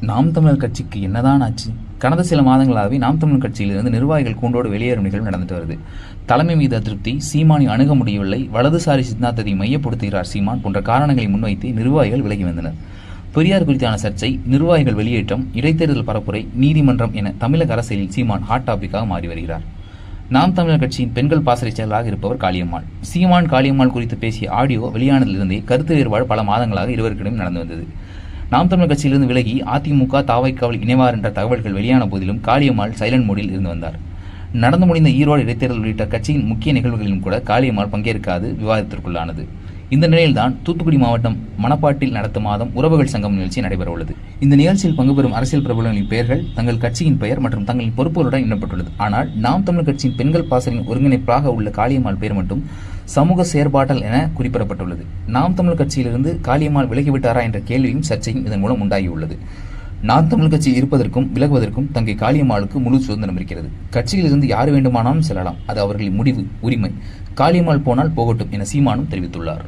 நாம் தமிழர் கட்சிக்கு என்னதான் ஆச்சு? கடந்த சில மாதங்களாகவே நாம் தமிழர் கட்சியிலிருந்து நிர்வாகிகள் கூண்டோடு வெளியேறும் நிகழ்வு நடந்துட்டு வருது. தலைமை மீது அதிருப்தி சீமானை அணுக முடியவில்லை வலதுசாரி சித்தாந்தத்தை மையப்படுத்துகிறார் சீமான் போன்ற காரணங்களை முன்வைத்து நிர்வாகிகள் விலகி வந்தனர். பெரியார் குறித்தான சர்ச்சை நிர்வாகிகள் வெளியேற்றம் இடைத்தேர்தல் பரப்புரை நீதிமன்றம் என தமிழக அரசியலில் சீமான் ஹாட் டாபிக்காக மாறி வருகிறார். நாம் தமிழர் கட்சியின் பெண்கள் பாசறை செயலாக இருப்பவர் காளியம்மாள். சீமான் காளியம்மாள் குறித்து பேசிய ஆடியோ வெளியானதிலிருந்தே கருத்து வேறுபாடு பல மாதங்களாக இருவருக்கிடையும் நடந்து வந்தது. நாம் தமிழர் கட்சியிலிருந்து விலகி அதிமுக தாவைக்காவில் இணைவார் என்ற தகவல்கள் வெளியான போதிலும் காளியம்மாள் சைலண்ட் மோடில் இருந்து வந்தார். நடந்து முடிந்த ஈரோடு இடைத்தேர்தல் உள்ளிட்ட கட்சியின் முக்கிய நிகழ்வுகளிலும் கூட காளியம்மாள் பங்கேற்காது விவாதத்திற்குள்ளானது. இந்த நிலையில்தான் தூத்துக்குடி மாவட்டம் மணப்பாட்டில் நடத்த மாதம் உறவுகள் சங்கம் நிகழ்ச்சி நடைபெற உள்ளது இந்த நிகழ்ச்சியில் பங்கு பெறும் அரசியல் பிரபலங்களின் பெயர்கள் தங்கள் கட்சியின் பெயர் மற்றும் தங்களின் பொறுப்புகளுடன் இடம்பெற்றுள்ளது ஆனால் நாம் தமிழர் கட்சியின் பெண்கள் பாசலின் ஒருங்கிணைப்பாக உள்ள காளியம்மாள் பெயர் மட்டும் சமூக செயற்பாட்டல் என குறிப்பிடப்பட்டுள்ளது. நாம் தமிழ் கட்சியிலிருந்து காளியம்மாள் விலகிவிட்டாரா என்ற கேள்வியும் சர்ச்சையும் இதன் மூலம் உண்டாகியுள்ளது. நாம் தமிழ் கட்சி இருப்பதற்கும் விலகுவதற்கும் தங்கை காளியம்மாளுக்கு முழு சுதந்திரம் இருக்கிறது. கட்சியிலிருந்து யார் வேண்டுமானாலும் செல்லலாம். அது அவர்களின் முடிவு உரிமை. காளியம்மாள் போனால் போகட்டும் என சீமானும் தெரிவித்துள்ளார்.